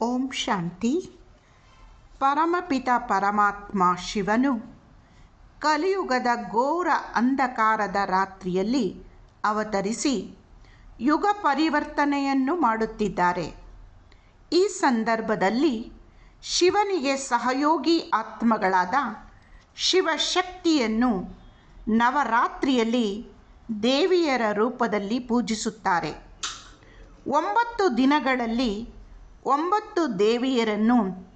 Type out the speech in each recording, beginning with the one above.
ಓಂ ಶಾಂತಿ. ಪರಮಪಿತ ಪರಮಾತ್ಮ ಶಿವನು. ಕಲಿಯುಗದ ಘೋರ ಅಂಧಕಾರದ ರಾತ್ರಿಯಲ್ಲಿ ಅವತರಿಸಿ ಯುಗ ಪರಿವರ್ತನೆಯನ್ನು ಮಾಡುತ್ತಿದ್ದಾರೆ. ಈ ಸಂದರ್ಭದಲ್ಲಿ ಶಿವನಿಗೆ ಸಹಯೋಗಿ ಆತ್ಮಗಳಾದ ಶಿವಶಕ್ತಿಯನ್ನು ನವರಾತ್ರಿಯಲ್ಲಿ ದೇವಿಯರ ರೂಪದಲ್ಲಿ ಪೂಜಿಸುತ್ತಾರೆ. ಒಂಬತ್ತು ದಿನಗಳಲ್ಲಿ ಒಂಬತ್ತು ದೇವಿಯರನ್ನು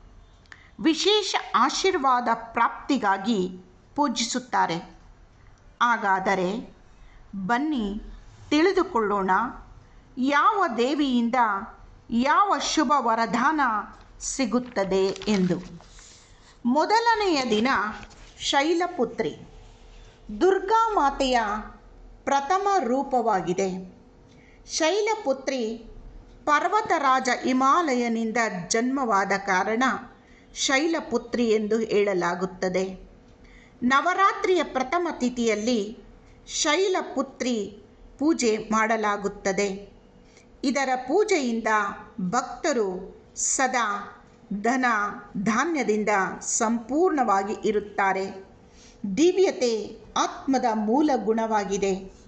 ವಿಶೇಷ ಆಶೀರ್ವಾದ ಪ್ರಾಪ್ತಿಗಾಗಿ ಪೂಜಿಸುತ್ತಾರೆ. ಹಾಗಾದರೆ ಬನ್ನಿ ತಿಳಿದುಕೊಳ್ಳೋಣ, ಯಾವ ದೇವಿಯಿಂದ ಯಾವ ಶುಭ ವರದಾನ ಸಿಗುತ್ತದೆ ಎಂದು. ಮೊದಲನೆಯ ದಿನ ಶೈಲಪುತ್ರಿ, ದುರ್ಗಾ ಮಾತೆಯ ಪ್ರಥಮ ರೂಪವಾಗಿದೆ. ಶೈಲಪುತ್ರಿ ಪರ್ವತರಾಜ ಹಿಮಾಲಯನಿಂದ ಜನ್ಮವಾದ ಕಾರಣ ಶೈಲಪುತ್ರಿ ಎಂದು ಹೇಳಲಾಗುತ್ತದೆ. ನವರಾತ್ರಿಯ ಪ್ರಥಮ ತಿಥಿಯಲ್ಲಿ ಶೈಲಪುತ್ರಿ ಪೂಜೆ ಮಾಡಲಾಗುತ್ತದೆ. ಇದರ ಪೂಜೆಯಿಂದ ಭಕ್ತರು ಸದಾ ಧನ ಧಾನ್ಯದಿಂದ ಸಂಪೂರ್ಣವಾಗಿ ಇರುತ್ತಾರೆ. ದಿವ್ಯತೆ ಆತ್ಮದ ಮೂಲ ಗುಣವಾಗಿದೆ.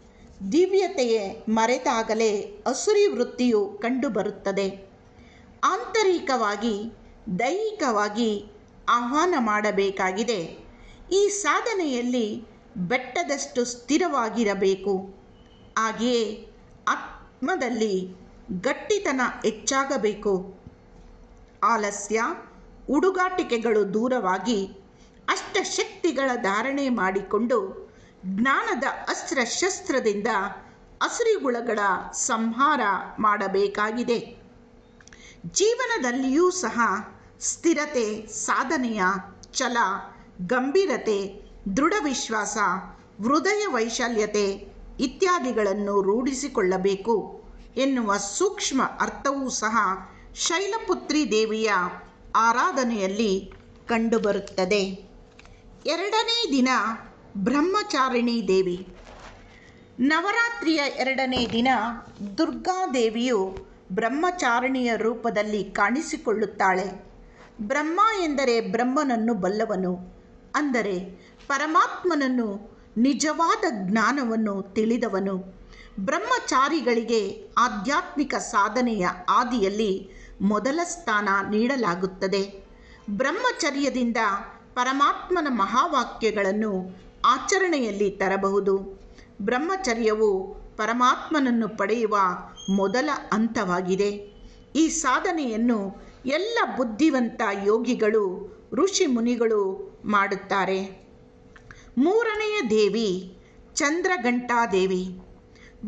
ದಿವ್ಯತೆಯೇ ಮರೆತಾಗಲೇ ಅಸುರಿ ವೃತ್ತಿಯು ಕಂಡುಬರುತ್ತದೆ. ಆಂತರಿಕವಾಗಿ, ದೈಹಿಕವಾಗಿ ಆಹ್ವಾನ ಮಾಡಬೇಕಾಗಿದೆ. ಈ ಸಾಧನೆಯಲ್ಲಿ ಬೆಟ್ಟದಷ್ಟು ಸ್ಥಿರವಾಗಿರಬೇಕು. ಹಾಗೆಯೇ ಆತ್ಮದಲ್ಲಿ ಗಟ್ಟಿತನ ಹೆಚ್ಚಾಗಬೇಕು. ಆಲಸ್ಯ ಹುಡುಗಾಟಿಕೆಗಳು ದೂರವಾಗಿ ಅಷ್ಟಶಕ್ತಿಗಳ ಧಾರಣೆ ಮಾಡಿಕೊಂಡು ಜ್ಞಾನದ ಅಸ್ತ್ರ ಶಸ್ತ್ರದಿಂದ ಅಸುರಿಗುಳಗಳ ಸಂಹಾರ ಮಾಡಬೇಕಾಗಿದೆ. ಜೀವನದಲ್ಲಿಯೂ ಸಹ ಸ್ಥಿರತೆ, ಸಾಧನೆಯ ಛಲ, ಗಂಭೀರತೆ ದೃಢ ವಿಶ್ವಾಸ ಹೃದಯ ವೈಶಾಲ್ಯತೆ ಇತ್ಯಾದಿಗಳನ್ನು ರೂಢಿಸಿಕೊಳ್ಳಬೇಕು ಎನ್ನುವ ಸೂಕ್ಷ್ಮ ಅರ್ಥವೂ ಸಹ ಶೈಲಪುತ್ರಿ ದೇವಿಯ ಆರಾಧನೆಯಲ್ಲಿ ಕಂಡುಬರುತ್ತದೆ. ಎರಡನೇ ದಿನ ಬ್ರಹ್ಮಚಾರಿಣಿ ದೇವಿ. ನವರಾತ್ರಿಯ ಎರಡನೇ ದಿನ ದುರ್ಗಾದೇವಿಯು ಬ್ರಹ್ಮಚಾರಿಣಿಯ ರೂಪದಲ್ಲಿ ಕಾಣಿಸಿಕೊಳ್ಳುತ್ತಾಳೆ. ಬ್ರಹ್ಮ ಎಂದರೆ ಬ್ರಹ್ಮನನ್ನು ಬಲ್ಲವನು. ಅಂದರೆ ಪರಮಾತ್ಮನನ್ನು ನಿಜವಾದ ಜ್ಞಾನವನ್ನು ತಿಳಿದವನು. ಬ್ರಹ್ಮಚಾರಿಗಳಿಗೆ ಆಧ್ಯಾತ್ಮಿಕ ಸಾಧನೆಯ ಆದಿಯಲ್ಲಿ ಮೊದಲ ಸ್ಥಾನ ನೀಡಲಾಗುತ್ತದೆ. ಬ್ರಹ್ಮಚರ್ಯದಿಂದ ಪರಮಾತ್ಮನ ಮಹಾವಾಕ್ಯಗಳನ್ನು ಆಚರಣೆಯಲ್ಲಿ ತರಬಹುದು. ಬ್ರಹ್ಮಚರ್ಯವು ಪರಮಾತ್ಮನನ್ನು ಪಡೆಯುವ ಮೊದಲ ಹಂತವಾಗಿದೆ. ಈ ಸಾಧನೆಯನ್ನು ಎಲ್ಲ ಬುದ್ಧಿವಂತ ಯೋಗಿಗಳು, ಋಷಿ ಮುನಿಗಳು ಮಾಡುತ್ತಾರೆ. ಮೂರನೆಯ ದೇವಿ ಚಂದ್ರಘಂಟಾದೇವಿ.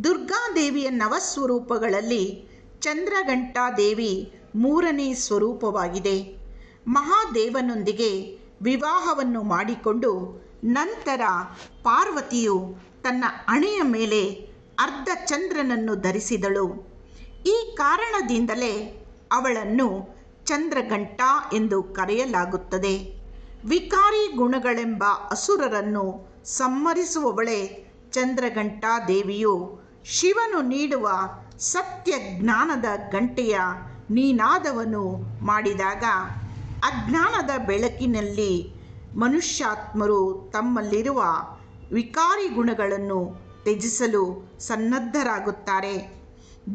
ದುರ್ಗಾದೇವಿಯ ನವಸ್ವರೂಪಗಳಲ್ಲಿ ಚಂದ್ರಘಂಟಾದೇವಿ ಮೂರನೇ ಸ್ವರೂಪವಾಗಿದೆ. ಮಹಾದೇವನೊಂದಿಗೆ ವಿವಾಹವನ್ನು ಮಾಡಿಕೊಂಡು ನಂತರ ಪಾರ್ವತಿಯು ತನ್ನ ಹಣೆಯ ಮೇಲೆ ಅರ್ಧ ಚಂದ್ರನನ್ನು ಧರಿಸಿದಳು. ಈ ಕಾರಣದಿಂದಲೇ ಅವಳನ್ನು ಚಂದ್ರಘಂಟ ಎಂದು ಕರೆಯಲಾಗುತ್ತದೆ. ವಿಕಾರಿ ಗುಣಗಳೆಂಬ ಅಸುರರನ್ನು ಸಂಹರಿಸುವವಳೇ ಚಂದ್ರಗಂಟಾ ದೇವಿಯು. ಶಿವನು ನೀಡುವ ಸತ್ಯ ಜ್ಞಾನದ ಗಂಟೆಯ ನೀನಾದವನು ಮಾಡಿದಾಗ ಅಜ್ಞಾನದ ಬೆಳಕಿನಲ್ಲಿ ಮನುಷ್ಯಾತ್ಮರು ತಮ್ಮಲ್ಲಿರುವ ವಿಕಾರಿ ಗುಣಗಳನ್ನು ತ್ಯಜಿಸಲು ಸನ್ನದ್ಧರಾಗುತ್ತಾರೆ.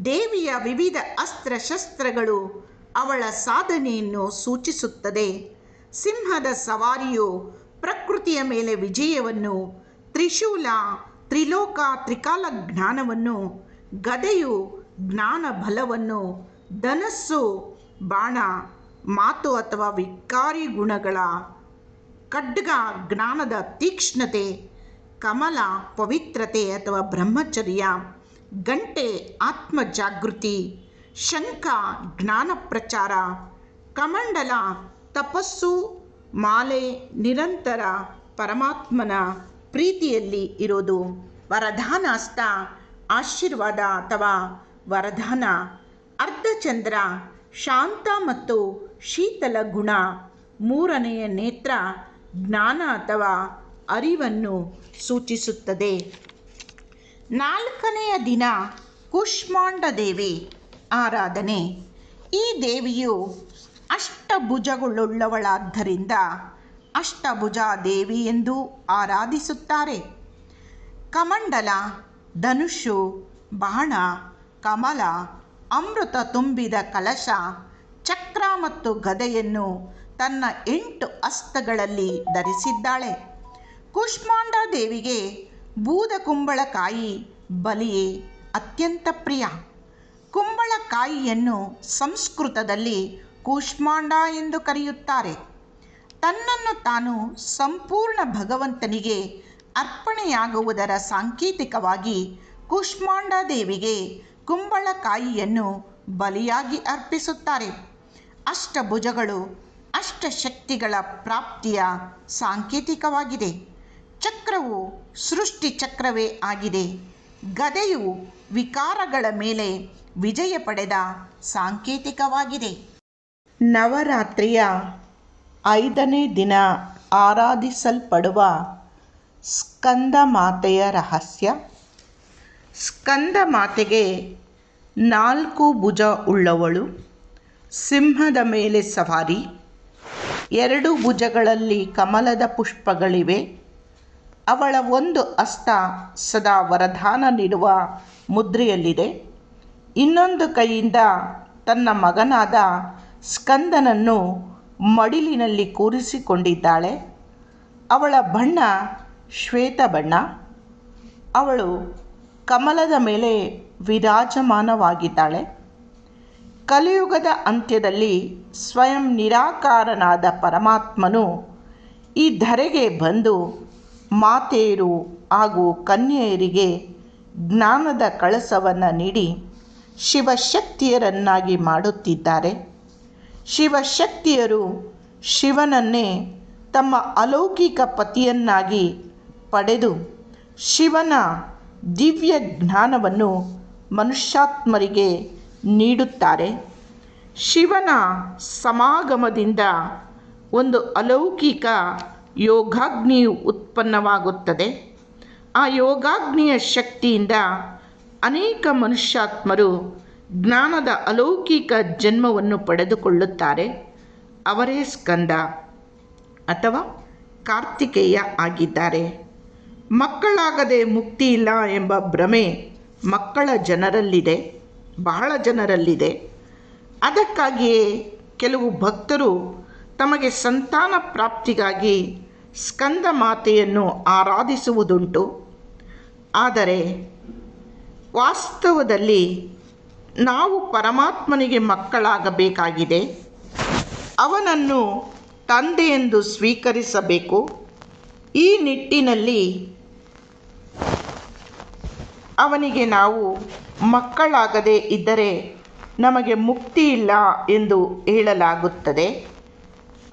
ದೇವಿಯ ವಿವಿಧ ಅಸ್ತ್ರಶಸ್ತ್ರಗಳು ಅವಳ ಸಾಧನೆಯನ್ನು ಸೂಚಿಸುತ್ತದೆ. ಸಿಂಹದ ಸವಾರಿಯು ಪ್ರಕೃತಿಯ ಮೇಲೆ ವಿಜಯವನ್ನು, ತ್ರಿಶೂಲ, ತ್ರಿಲೋಕ, ತ್ರಿಕಾಲ ಜ್ಞಾನವನ್ನು, ಗದೆಯು ಜ್ಞಾನ ಬಲವನ್ನು, ಧನಸ್ಸು ಬಾಣ, ಮಾತು ಅಥವಾ ವಿಕಾರಿ ಗುಣಗಳ ಖಡ್ಗ ಜ್ಞಾನದ ತೀಕ್ಷ್ಣತೆ, ಕಮಲ ಪವಿತ್ರತೆ ಅಥವಾ ಬ್ರಹ್ಮಚರ್ಯ, ಗಂಟೆ ಆತ್ಮ ಜಾಗೃತಿ ಶಂಖ ಜ್ಞಾನ ಪ್ರಚಾರ, ಕಮಂಡಲ ತಪಸ್ಸು, ಮಾಲೆ ನಿರಂತರ ಪರಮಾತ್ಮನ ಪ್ರೀತಿಯಲ್ಲಿ ಇರೋದು. ವರದಾನಾಸ್ತ, ಆಶೀರ್ವಾದ ಅಥವಾ ವರದಾನ, ಅರ್ಧಚಂದ್ರ, ಶಾಂತ ಮತ್ತು ಶೀತಲ ಗುಣ. ಮೂರನೆಯ ನೇತ್ರ ಜ್ಞಾನ ಅಥವಾ ಅರಿವನ್ನು ಸೂಚಿಸುತ್ತದೆ. ನಾಲ್ಕನೆಯ ದಿನ ಕುಷ್ಮಾಂಡ ದೇವಿ ಆರಾಧನೆ. ಈ ದೇವಿಯು ಅಷ್ಟಭುಜಗಳುಳ್ಳವಳಾದ್ದರಿಂದ ಅಷ್ಟಭುಜ ದೇವಿ ಎಂದು ಆರಾಧಿಸುತ್ತಾರೆ. ಕಮಂಡಲ, ಧನುಷು, ಬಾಣ, ಕಮಲ, ಅಮೃತ ತುಂಬಿದ ಕಲಶ, ಚಕ್ರ ಮತ್ತು ಗದೆಯನ್ನು ತನ್ನ ಎಂಟು ಅಸ್ತಗಳಲ್ಲಿ ಧರಿಸಿದ್ದಾಳೆ. ಕೂಷ್ಮಾಂಡ ದೇವಿಗೆ ಬೂದ ಕುಂಬಳಕಾಯಿ ಬಲಿಯೇ ಅತ್ಯಂತ ಪ್ರಿಯ. ಕುಂಬಳಕಾಯಿಯನ್ನು ಸಂಸ್ಕೃತದಲ್ಲಿ ಕೂಷ್ಮಾಂಡ ಎಂದು ಕರೆಯುತ್ತಾರೆ. ತನ್ನನ್ನು ತಾನು ಸಂಪೂರ್ಣ ಭಗವಂತನಿಗೆ ಅರ್ಪಣೆಯಾಗುವುದರ ಸಾಂಕೇತಿಕವಾಗಿ ಕೂಷ್ಮಾಂಡ ದೇವಿಗೆ ಕುಂಬಳಕಾಯಿಯನ್ನು ಬಲಿಯಾಗಿ ಅರ್ಪಿಸುತ್ತಾರೆ. ಅಷ್ಟಭುಜಗಳು ಅಷ್ಟಶಕ್ತಿಗಳ ಪ್ರಾಪ್ತಿಯ ಸಾಂಕೇತಿಕವಾಗಿದೆ. ಚಕ್ರವು ಸೃಷ್ಟಿ ಚಕ್ರವೇ ಆಗಿದೆ. ಗದೆಯು ವಿಕಾರಗಳ ಮೇಲೆ ವಿಜಯ ಪಡೆದ ಸಾಂಕೇತಿಕವಾಗಿದೆ. ನವರಾತ್ರಿಯ ಐದನೇ ದಿನ ಆರಾಧಿಸಲ್ಪಡುವ ಸ್ಕಂದ ಮಾತೆಯ ರಹಸ್ಯ. ಸ್ಕಂದ ಮಾತೆಗೆ ನಾಲ್ಕು ಭುಜ ಉಳ್ಳವಳು. ಸಿಂಹದ ಮೇಲೆ ಸವಾರಿ. ಎರಡು ಭುಜಗಳಲ್ಲಿ ಕಮಲದ ಪುಷ್ಪಗಳಿವೆ. ಅವಳ ಒಂದು ಅಸ್ತ ಸದಾ ವರದಾನ ನೀಡುವ ಮುದ್ರೆಯಲ್ಲಿದೆ. ಇನ್ನೊಂದು ಕೈಯಿಂದ ತನ್ನ ಮಗನಾದ ಸ್ಕಂದನನ್ನು ಮಡಿಲಿನಲ್ಲಿ ಕೂರಿಸಿಕೊಂಡಿದ್ದಾಳೆ. ಅವಳ ಬಣ್ಣ ಶ್ವೇತ ಬಣ್ಣ. ಅವಳು ಕಮಲದ ಮೇಲೆ ವಿರಾಜಮಾನವಾಗಿದ್ದಾಳೆ. ಕಲಿಯುಗದ ಅಂತ್ಯದಲ್ಲಿ ಸ್ವಯಂ ನಿರಾಕಾರನಾದ ಪರಮಾತ್ಮನು ಈ ಧರೆಗೆ ಬಂದು ಮಾತೆಯರು ಹಾಗೂ ಕನ್ಯೆಯರಿಗೆ ಜ್ಞಾನದ ಕಳಸವನ್ನು ನೀಡಿ ಶಿವಶಕ್ತಿಯರನ್ನಾಗಿ ಮಾಡುತ್ತಿದ್ದಾರೆ. ಶಿವಶಕ್ತಿಯರು ಶಿವನನ್ನೇ ತಮ್ಮ ಅಲೌಕಿಕ ಪತಿಯನ್ನಾಗಿ ಪಡೆದು ಶಿವನ ದಿವ್ಯ ಜ್ಞಾನವನ್ನು ಮನುಷ್ಯಾತ್ಮರಿಗೆ ನೀಡುತ್ತಾರೆ. ಶಿವನ ಸಮಾಗಮದಿಂದ ಒಂದು ಅಲೌಕಿಕ ಯೋಗಾಗ್ನಿ ಉತ್ಪನ್ನವಾಗುತ್ತದೆ. ಆ ಯೋಗಾಗ್ನಿಯ ಶಕ್ತಿಯಿಂದ ಅನೇಕ ಮನುಷ್ಯಾತ್ಮರು ಜ್ಞಾನದ ಅಲೌಕಿಕ ಜನ್ಮವನ್ನು ಪಡೆದುಕೊಳ್ಳುತ್ತಾರೆ. ಅವರೇ ಸ್ಕಂದ ಅಥವಾ ಕಾರ್ತಿಕೇಯ ಆಗಿದ್ದಾರೆ. ಮಕ್ಕಳಾಗದೆ ಮುಕ್ತಿ ಇಲ್ಲ ಎಂಬ ಭ್ರಮೆ ಮಕ್ಕಳ ಜನರಲ್ಲಿದೆ. ಬಹಳ ಜನರಲ್ಲಿದೆ. ಅದಕ್ಕಾಗಿಯೇ ಕೆಲವು ಭಕ್ತರು ತಮಗೆ ಸಂತಾನ ಪ್ರಾಪ್ತಿಗಾಗಿ ಸ್ಕಂದ ಮಾತೆಯನ್ನು ಆರಾಧಿಸುವುದುಂಟು. ಆದರೆ ವಾಸ್ತವದಲ್ಲಿ ನಾವು ಪರಮಾತ್ಮನಿಗೆ ಮಕ್ಕಳಾಗಬೇಕಾಗಿದೆ. ಅವನನ್ನು ತಂದೆ ಎಂದು ಸ್ವೀಕರಿಸಬೇಕು. ಈ ನಿಟ್ಟಿನಲ್ಲಿ ಅವನಿಗೆ ನಾವು ಮಕ್ಕಳಾಗದೇ ಇದ್ದರೆ ನಮಗೆ ಮುಕ್ತಿ ಇಲ್ಲ ಎಂದು ಹೇಳಲಾಗುತ್ತದೆ.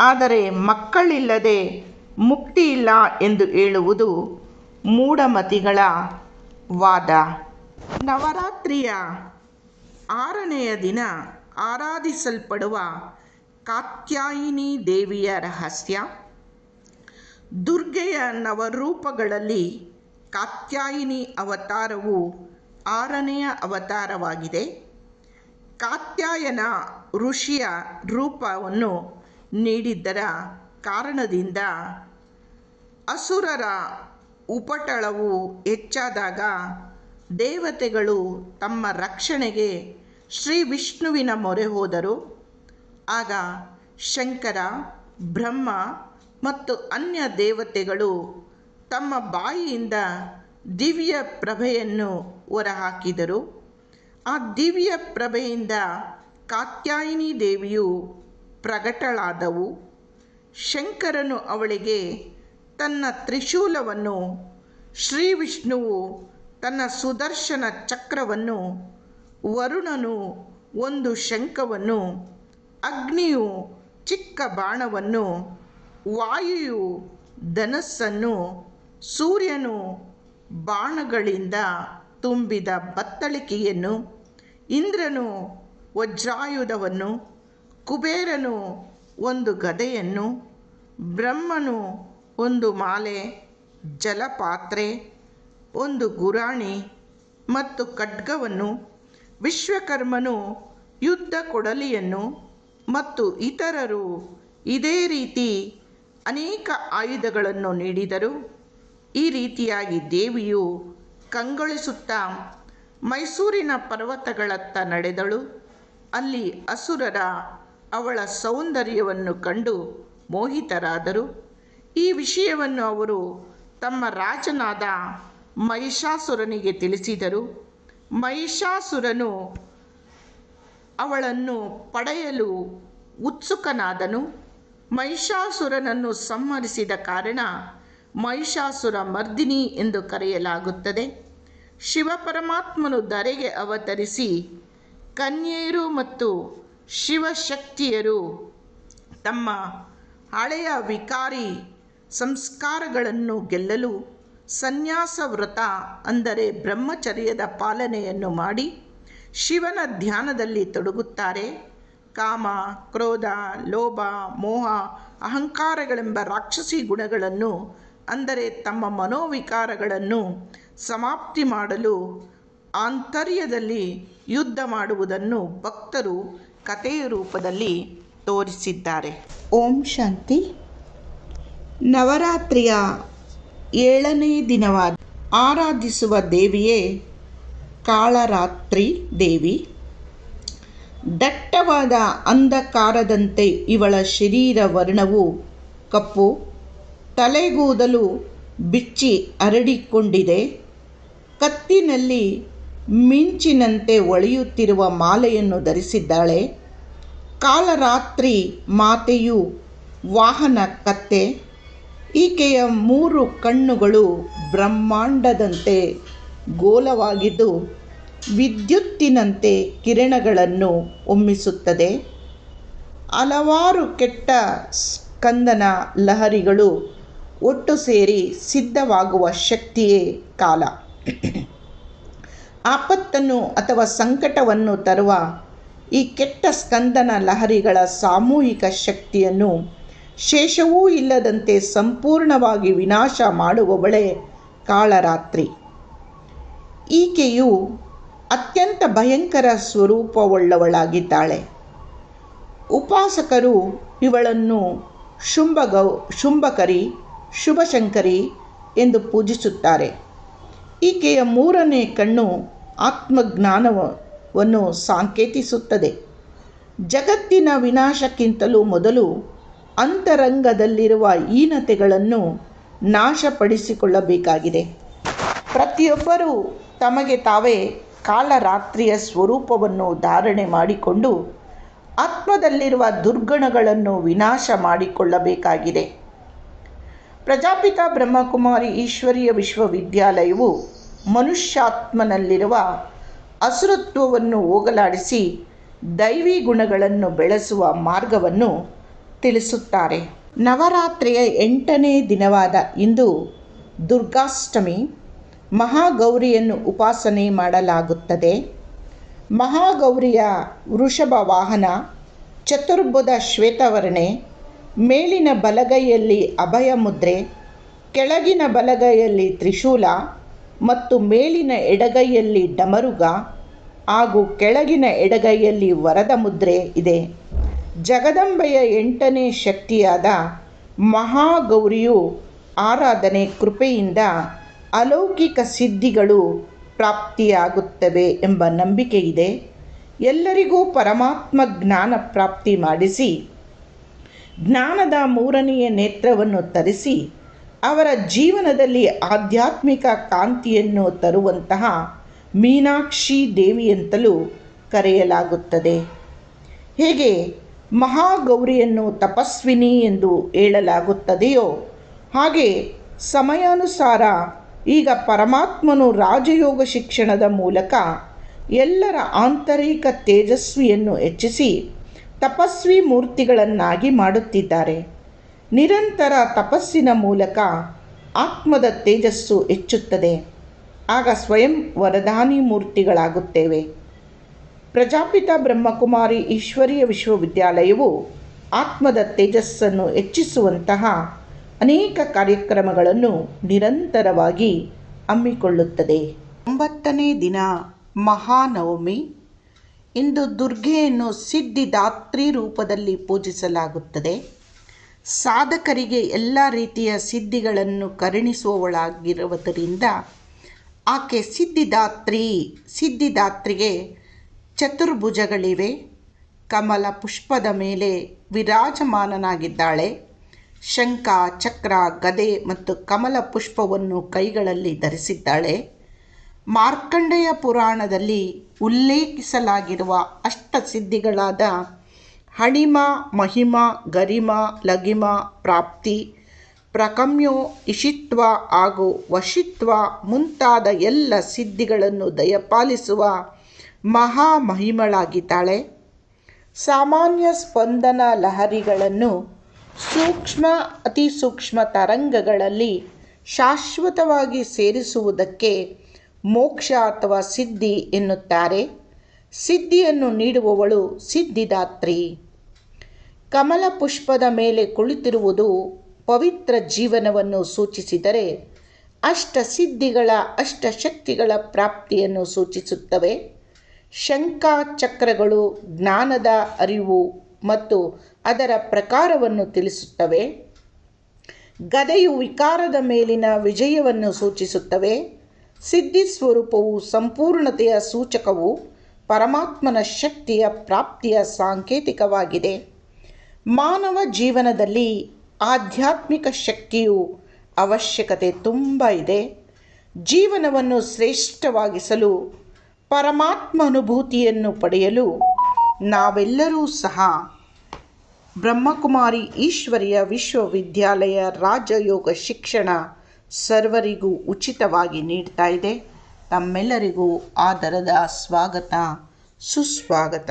ಆದರೆ ಮಕ್ಕಳಿಲ್ಲದೆ ಮುಕ್ತಿ ಇಲ್ಲ ಎಂದು ಹೇಳುವುದು ಮೂಢಮತಿಗಳ ವಾದ. ನವರಾತ್ರಿಯ ಆರನೆಯ ದಿನ ಆರಾಧಿಸಲ್ಪಡುವ ಕಾತ್ಯಾಯಿನಿ ದೇವಿಯ ರಹಸ್ಯ. ದುರ್ಗೆಯ ನವರೂಪಗಳಲ್ಲಿ ಕಾತ್ಯಾಯಿನಿ ಅವತಾರವು ಆರನೆಯ ಅವತಾರವಾಗಿದೆ. ಕಾತ್ಯಾಯನ ಋಷಿಯ ರೂಪವನ್ನು ನೀಡಿದ್ದರ ಕಾರಣದಿಂದ ಅಸುರರ ಉಪಟಳವು ಹೆಚ್ಚಾದಾಗ ದೇವತೆಗಳು ತಮ್ಮ ರಕ್ಷಣೆಗೆ ಶ್ರೀ ವಿಷ್ಣುವಿನ ಮೊರೆ ಹೋದರು. ಆಗ ಶಂಕರ, ಬ್ರಹ್ಮ ಮತ್ತು ಅನ್ಯ ದೇವತೆಗಳು ತಮ್ಮ ಬಾಯಿಯಿಂದ ದಿವ್ಯ ಪ್ರಭೆಯನ್ನು ಹೊರಹಾಕಿದರು. ಆ ದಿವ್ಯ ಪ್ರಭೆಯಿಂದ ಕಾತ್ಯಾಯಿನಿ ದೇವಿಯು ಪ್ರಗಟಳಾದವು ಶಂಕರನು ಅವಳಿಗೆ ತನ್ನ ತ್ರಿಶೂಲವನ್ನು, ಶ್ರೀ ವಿಷ್ಣುವು ತನ್ನ ಸುದರ್ಶನ ಚಕ್ರವನ್ನು, ವರುಣನು ಒಂದು ಶಂಖವನ್ನು, ಅಗ್ನಿಯು ಚಿಕ್ಕ ಬಾಣವನ್ನು, ವಾಯುಯು ಧನಸ್ಸನ್ನು, ಸೂರ್ಯನು ಬಾಣಗಳಿಂದ ತುಂಬಿದ ಬತ್ತಳಿಕೆಯನ್ನು ಇಂದ್ರನು ವಜ್ರಾಯುಧವನ್ನು, ಕುಬೇರನು ಒಂದು ಗದೆಯನ್ನು, ಬ್ರಹ್ಮನು ಒಂದು ಮಾಲೆ, ಜಲಪಾತ್ರೆ, ಒಂದು ಗುರಾಣಿ ಮತ್ತು ಖಡ್ಗವನ್ನು, ವಿಶ್ವಕರ್ಮನು ಯುದ್ಧ ಕೊಡಲಿಯನ್ನು ಮತ್ತು ಇತರರು ಇದೇ ರೀತಿ ಅನೇಕ ಆಯುಧಗಳನ್ನು ನೀಡಿದರು. ಈ ರೀತಿಯಾಗಿ ದೇವಿಯು ಕಂಗೊಳಿಸುತ್ತಾ ಮೈಸೂರಿನ ಪರ್ವತಗಳತ್ತ ನಡೆದಳು. ಅಲ್ಲಿ ಅಸುರರ ಅವಳ ಸೌಂದರ್ಯವನ್ನು ಕಂಡು ಮೋಹಿತರಾದರು. ಈ ವಿಷಯವನ್ನು ಅವರು ತಮ್ಮ ರಾಜನಾದ ಮಹಿಷಾಸುರನಿಗೆ ತಿಳಿಸಿದರು. ಮಹಿಷಾಸುರನು ಅವಳನ್ನು ಪಡೆಯಲು ಉತ್ಸುಕನಾದನು. ಮಹಿಷಾಸುರನನ್ನು ಸಂಹರಿಸಿದ ಕಾರಣ ಮಹಿಷಾಸುರ ಮರ್ದಿನಿ ಎಂದು ಕರೆಯಲಾಗುತ್ತದೆ. ಶಿವಪರಮಾತ್ಮನು ಧರೆಗೆ ಅವತರಿಸಿ, ಕನ್ಯೆಯರು ಮತ್ತು ಶಿವಶಕ್ತಿಯರು ತಮ್ಮ ಹಳೆಯ ವಿಕಾರಿ ಸಂಸ್ಕಾರಗಳನ್ನು ಗೆಲ್ಲಲು ಸನ್ಯಾಸ ವ್ರತ ಅಂದರೆ ಬ್ರಹ್ಮಚರ್ಯದ ಪಾಲನೆಯನ್ನು ಮಾಡಿ ಶಿವನ ಧ್ಯಾನದಲ್ಲಿ ತೊಡಗುತ್ತಾರೆ. ಕಾಮ, ಕ್ರೋಧ, ಲೋಭ, ಮೋಹ, ಅಹಂಕಾರಗಳೆಂಬ ರಾಕ್ಷಸಿ ಗುಣಗಳನ್ನು ಅಂದರೆ ತಮ್ಮ ಮನೋವಿಕಾರಗಳನ್ನು ಸಮಾಪ್ತಿ ಮಾಡಲು ಆಂತರ್ಯದಲ್ಲಿ ಯುದ್ಧ ಮಾಡುವುದನ್ನು ಭಕ್ತರು ಕಥೆಯ ರೂಪದಲ್ಲಿ ತೋರಿಸಿದ್ದಾರೆ. ಓಂ ಶಾಂತಿ. ನವರಾತ್ರಿಯ ಏಳನೇ ದಿನವಾದ ಆರಾಧಿಸುವ ದೇವಿಯೇ ಕಾಳರಾತ್ರಿ ದೇವಿ. ದಟ್ಟವಾದ ಅಂಧಕಾರದಂತೆ ಇವಳ ಶರೀರ ವರ್ಣವು ಕಪ್ಪು ತಲೆಗೂದಲು ಬಿಚ್ಚಿ ಹರಡಿಕೊಂಡಿದೆ. ಕತ್ತಿನಲ್ಲಿ ಮಿಂಚಿನಂತೆ ಒಳೆಯುತ್ತಿರುವ ಮಾಲೆಯನ್ನು ಧರಿಸಿದ್ದಾಳೆ. ಕಾಲರಾತ್ರಿ ಮಾತೆಯು ವಾಹನ ಕತ್ತೆ. ಈಕೆಯ ಮೂರು ಕಣ್ಣುಗಳು ಬ್ರಹ್ಮಾಂಡದಂತೆ ಗೋಲವಾಗಿದ್ದು ವಿದ್ಯುತ್ತಿನಂತೆ ಕಿರಣಗಳನ್ನು ಒಮ್ಮಿಸುತ್ತದೆ. ಹಲವಾರು ಕೆಟ್ಟ ಸ್ಕಂದನ ಲಹರಿಗಳು ಒಟ್ಟು ಸೇರಿ ಸಿದ್ಧವಾಗುವ ಶಕ್ತಿಯೇ ಕಾಲ. ಆಪತ್ತನ್ನು ಅಥವಾ ಸಂಕಟವನ್ನು ತರುವ ಈ ಕೆಟ್ಟ ಸ್ಕಂದನ ಲಹರಿಗಳ ಸಾಮೂಹಿಕ ಶಕ್ತಿಯನ್ನು ಶೇಷವೂ ಇಲ್ಲದಂತೆ ಸಂಪೂರ್ಣವಾಗಿ ವಿನಾಶ ಮಾಡುವವಳೇ ಕಾಳರಾತ್ರಿ. ಈಕೆಯು ಅತ್ಯಂತ ಭಯಂಕರ ಸ್ವರೂಪವುಳ್ಳವಳಾಗಿದ್ದಾಳೆ. ಉಪಾಸಕರು ಇವಳನ್ನು ಶುಂಭಗೌ, ಶುಂಭಕರಿ ಶುಭಶಂಕರಿ ಎಂದು ಪೂಜಿಸುತ್ತಾರೆ. ಈಕೆಯ ಮೂರನೇ ಕಣ್ಣು ಆತ್ಮಜ್ಞಾನವನ್ನು ಸಾಂಕೇತಿಸುತ್ತದೆ. ಜಗತ್ತಿನ ವಿನಾಶಕ್ಕಿಂತಲೂ ಮೊದಲು ಅಂತರಂಗದಲ್ಲಿರುವ ಹೀನತೆಗಳನ್ನು ನಾಶಪಡಿಸಿಕೊಳ್ಳಬೇಕಾಗಿದೆ. ಪ್ರತಿಯೊಬ್ಬರೂ ತಮಗೆ ತಾವೇ ಕಾಲರಾತ್ರಿಯ ಸ್ವರೂಪವನ್ನು ಧಾರಣೆ ಮಾಡಿಕೊಂಡು ಆತ್ಮದಲ್ಲಿರುವ ದುರ್ಗುಣಗಳನ್ನು ವಿನಾಶ ಮಾಡಿಕೊಳ್ಳಬೇಕಾಗಿದೆ. ಪ್ರಜಾಪಿತ ಬ್ರಹ್ಮಕುಮಾರಿ ಈಶ್ವರೀಯ ವಿಶ್ವವಿದ್ಯಾಲಯವು ಮನುಷ್ಯಾತ್ಮನಲ್ಲಿರುವ ಅಸುರತ್ವವನ್ನು ಹೋಗಲಾಡಿಸಿ ದೈವಿ ಗುಣಗಳನ್ನು ಬೆಳೆಸುವ ಮಾರ್ಗವನ್ನು ತಿಳಿಸುತ್ತಾರೆ. ನವರಾತ್ರಿಯ ಎಂಟನೇ ದಿನವಾದ ಇಂದು ದುರ್ಗಾಷ್ಟಮಿ ಮಹಾಗೌರಿಯನ್ನು ಉಪಾಸನೆ ಮಾಡಲಾಗುತ್ತದೆ. ಮಹಾಗೌರಿಯ ವೃಷಭ ವಾಹನ ಚತುರ್ಭುಧ ಶ್ವೇತವರ್ಣೆ ಮೇಲಿನ ಬಲಗೈಯಲ್ಲಿ ಅಭಯ ಮುದ್ರೆ, ಕೆಳಗಿನ ಬಲಗೈಯಲ್ಲಿ ತ್ರಿಶೂಲ ಮತ್ತು ಮೇಲಿನ ಎಡಗೈಯಲ್ಲಿ ಡಮರುಗ ಹಾಗೂ ಕೆಳಗಿನ ಎಡಗೈಯಲ್ಲಿ ವರದ ಮುದ್ರೆ ಇದೆ. ಜಗದಂಬೆಯ ಎಂಟನೇ ಶಕ್ತಿಯಾದ ಮಹಾಗೌರಿಯು ಆರಾಧನೆ ಕೃಪೆಯಿಂದ ಅಲೌಕಿಕ ಸಿದ್ಧಿಗಳು ಪ್ರಾಪ್ತಿಯಾಗುತ್ತವೆ ಎಂಬ ನಂಬಿಕೆ ಇದೆ ಎಲ್ಲರಿಗೂ ಪರಮಾತ್ಮ ಜ್ಞಾನ ಪ್ರಾಪ್ತಿ ಮಾಡಿಸಿ ಜ್ಞಾನದ ಮೂರನೆಯ ನೇತ್ರವನ್ನು ತರಿಸಿ ಅವರ ಜೀವನದಲ್ಲಿ ಆಧ್ಯಾತ್ಮಿಕ ಕಾಂತಿಯನ್ನು ತರುವಂತಹ ಮೀನಾಕ್ಷಿ ದೇವಿಯಂತಲೂ ಕರೆಯಲಾಗುತ್ತದೆ. ಹೇಗೆ ಮಹಾಗೌರಿಯನ್ನು ತಪಸ್ವಿನಿ ಎಂದು ಹೇಳಲಾಗುತ್ತದೆಯೋ, ಹಾಗೆ ಸಮಯಾನುಸಾರ ಈಗ ಪರಮಾತ್ಮನು ರಾಜಯೋಗ ಶಿಕ್ಷಣದ ಮೂಲಕ ಎಲ್ಲರ ಆಂತರಿಕ ತೇಜಸ್ವಿಯನ್ನು ಹೆಚ್ಚಿಸಿ ತಪಸ್ವಿ ಮೂರ್ತಿಗಳನ್ನಾಗಿ ಮಾಡುತ್ತಿದ್ದಾರೆ. ನಿರಂತರ ತಪಸ್ಸಿನ ಮೂಲಕ ಆತ್ಮದ ತೇಜಸ್ಸು ಹೆಚ್ಚುತ್ತದೆ. ಆಗ ಸ್ವಯಂ ವರದಾನಿ ಮೂರ್ತಿಗಳಾಗುತ್ತೇವೆ. ಪ್ರಜಾಪಿತ ಬ್ರಹ್ಮಕುಮಾರಿ ಈಶ್ವರೀಯ ವಿಶ್ವವಿದ್ಯಾಲಯವು ಆತ್ಮದ ತೇಜಸ್ಸನ್ನು ಹೆಚ್ಚಿಸುವಂತಹ ಅನೇಕ ಕಾರ್ಯಕ್ರಮಗಳನ್ನು ನಿರಂತರವಾಗಿ ಹಮ್ಮಿಕೊಳ್ಳುತ್ತದೆ. ಒಂಬತ್ತನೇ ದಿನ ಮಹಾನವಮಿ. ಇಂದು ದುರ್ಗೆಯನ್ನು ಸಿದ್ಧಿದಾತ್ರಿ ರೂಪದಲ್ಲಿ ಪೂಜಿಸಲಾಗುತ್ತದೆ. ಸಾಧಕರಿಗೆ ಎಲ್ಲ ರೀತಿಯ ಸಿದ್ಧಿಗಳನ್ನು ಕರುಣಿಸುವವಳಾಗಿರುವುದರಿಂದ ಆಕೆ ಸಿದ್ಧಿದಾತ್ರಿ ಸಿದ್ಧಿದಾತ್ರಿಗೆ ಚತುರ್ಭುಜಗಳಿವೆ. ಕಮಲ ಪುಷ್ಪದ ಮೇಲೆ ವಿರಾಜಮಾನನಾಗಿದ್ದಾಳೆ. ಶಂಖ, ಚಕ್ರ, ಗದೆ ಮತ್ತು ಕಮಲ ಪುಷ್ಪವನ್ನು ಕೈಗಳಲ್ಲಿ ಧರಿಸಿದ್ದಾಳೆ. ಮಾರ್ಕಂಡೆಯ ಪುರಾಣದಲ್ಲಿ ಉಲ್ಲೇಖಿಸಲಾಗಿರುವ ಅಷ್ಟಸಿದ್ಧಿಗಳಾದ ಹಣಿಮ, ಮಹಿಮ, ಗರಿಮ, ಲಗಿಮ, ಪ್ರಾಪ್ತಿ, ಪ್ರಕಮ್ಯೋ, ಇಷಿತ್ವ ಹಾಗೂ ವಶಿತ್ವ ಮುಂತಾದ ಎಲ್ಲ ಸಿದ್ಧಿಗಳನ್ನು ದಯಪಾಲಿಸುವ ಮಹಾಮಹಿಮಳಾಗಿದ್ದಾಳೆ. ಸಾಮಾನ್ಯ ಸ್ಪಂದನ ಲಹರಿಗಳನ್ನು ಸೂಕ್ಷ್ಮ ಅತಿ ಸೂಕ್ಷ್ಮ ತರಂಗಗಳಲ್ಲಿ ಶಾಶ್ವತವಾಗಿ ಸೇರಿಸುವುದಕ್ಕೆ ಮೋಕ್ಷ ಅಥವಾ ಸಿದ್ಧಿ ಎನ್ನುತ್ತಾರೆ. ಸಿದ್ಧಿಯನ್ನು ನೀಡುವವಳು ಸಿದ್ಧಿದಾತ್ರಿ. ಕಮಲ ಪುಷ್ಪದ ಮೇಲೆ ಕುಳಿತಿರುವುದು ಪವಿತ್ರ ಜೀವನವನ್ನು ಸೂಚಿಸಿದರೆ, ಅಷ್ಟ ಸಿದ್ಧಿಗಳ, ಅಷ್ಟ ಶಕ್ತಿಗಳ ಪ್ರಾಪ್ತಿಯನ್ನು ಸೂಚಿಸುತ್ತವೆ. ಶಂಕಾಚಕ್ರಗಳು ಜ್ಞಾನದ ಅರಿವು ಮತ್ತು ಅದರ ಪ್ರಕಾರವನ್ನು ತಿಳಿಸುತ್ತವೆ. ಗದೆಯು ವಿಕಾರದ ಮೇಲಿನ ವಿಜಯವನ್ನು ಸೂಚಿಸುತ್ತವೆ. ಸಿದ್ಧಿ ಸ್ವರೂಪವು ಸಂಪೂರ್ಣತೆಯ ಸೂಚಕವು ಪರಮಾತ್ಮನ ಶಕ್ತಿಯ ಪ್ರಾಪ್ತಿಯ ಸಾಂಕೇತಿಕವಾಗಿದೆ. ಮಾನವ ಜೀವನದಲ್ಲಿ ಆಧ್ಯಾತ್ಮಿಕ ಶಕ್ತಿಯು ಅವಶ್ಯಕತೆ ತುಂಬ ಇದೆ. ಜೀವನವನ್ನು ಶ್ರೇಷ್ಠವಾಗಿಸಲು ಪರಮಾತ್ಮ ಅನುಭೂತಿಯನ್ನು ಪಡೆಯಲು ನಾವೆಲ್ಲರೂ ಸಹ ಬ್ರಹ್ಮಕುಮಾರಿ ಈಶ್ವರಿಯ ವಿಶ್ವವಿದ್ಯಾಲಯ ರಾಜಯೋಗ ಶಿಕ್ಷಣ ಸರ್ವರಿಗೂ ಉಚಿತವಾಗಿ ನೀಡ್ತಾ ಇದೆ. ತಮ್ಮೆಲ್ಲರಿಗೂ ಆದರದ ಸ್ವಾಗತ ಸುಸ್ವಾಗತ.